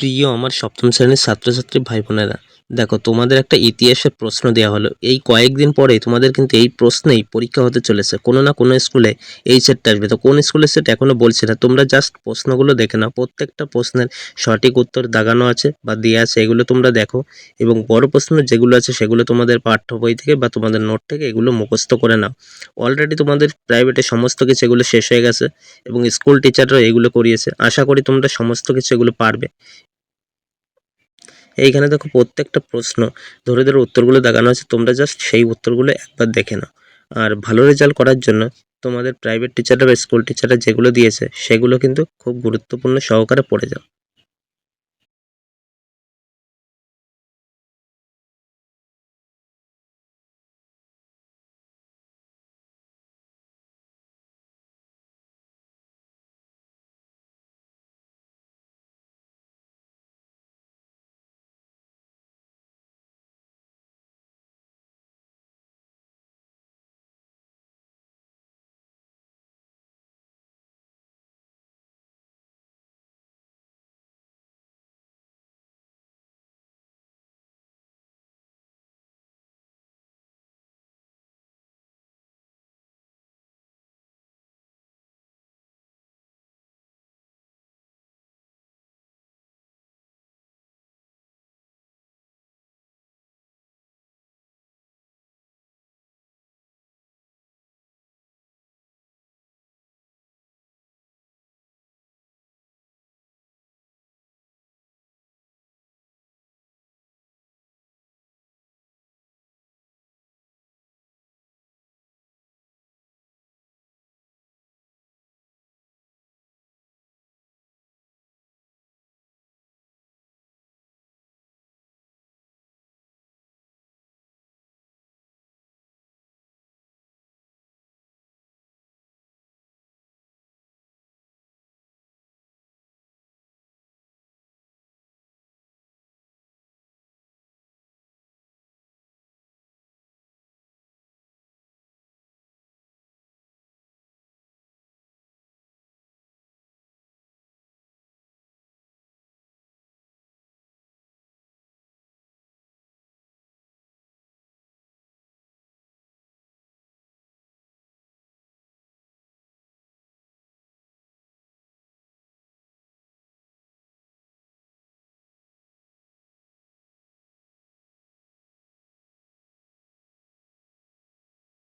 প্রিয় আমার সপ্তম শ্রেণির ছাত্রছাত্রী ভাই বোনেরা দেখো তোমাদের একটা ইতিহাসের প্রশ্ন দেওয়া হলো। এই কয়েকদিন পরে তোমাদের কিন্তু এই প্রশ্নেই পরীক্ষা হতে চলেছে। কোনো না কোনো স্কুলে এই সেটটা আসবে। তো কোন স্কুলের সেট এখনও বলছি না। তোমরা জাস্ট প্রশ্নগুলো দেখে নাও। প্রত্যেকটা প্রশ্নের সঠিক উত্তর দাগানো আছে বা দেওয়া আছে, এগুলো তোমরা দেখো। এবং বড় প্রশ্ন যেগুলো আছে, সেগুলো তোমাদের পাঠ্য বই থেকে বা তোমাদের নোট থেকে এগুলো মুখস্থ করে নাও। অলরেডি তোমাদের প্রাইভেটে সমস্ত কিছু এগুলো শেষ হয়ে গেছে এবং স্কুল টিচাররাও এগুলো করিয়েছে। আশা করি তোমরা সমস্ত কিছু এগুলো পারবে। এইখানে দেখো প্রত্যেকটা প্রশ্ন, ধরে ধরে উত্তরগুলো দেখানো আছে, তোমরা জাস্ট সেই উত্তরগুলো একবার দেখে নাও। আর ভালো রেজাল্ট করার জন্য তোমাদের প্রাইভেট টিচাররা বা স্কুল টিচাররা যেগুলো দিয়েছে, সেগুলো কিন্তু খুব গুরুত্বপূর্ণ সহকারে পড়ে যাও।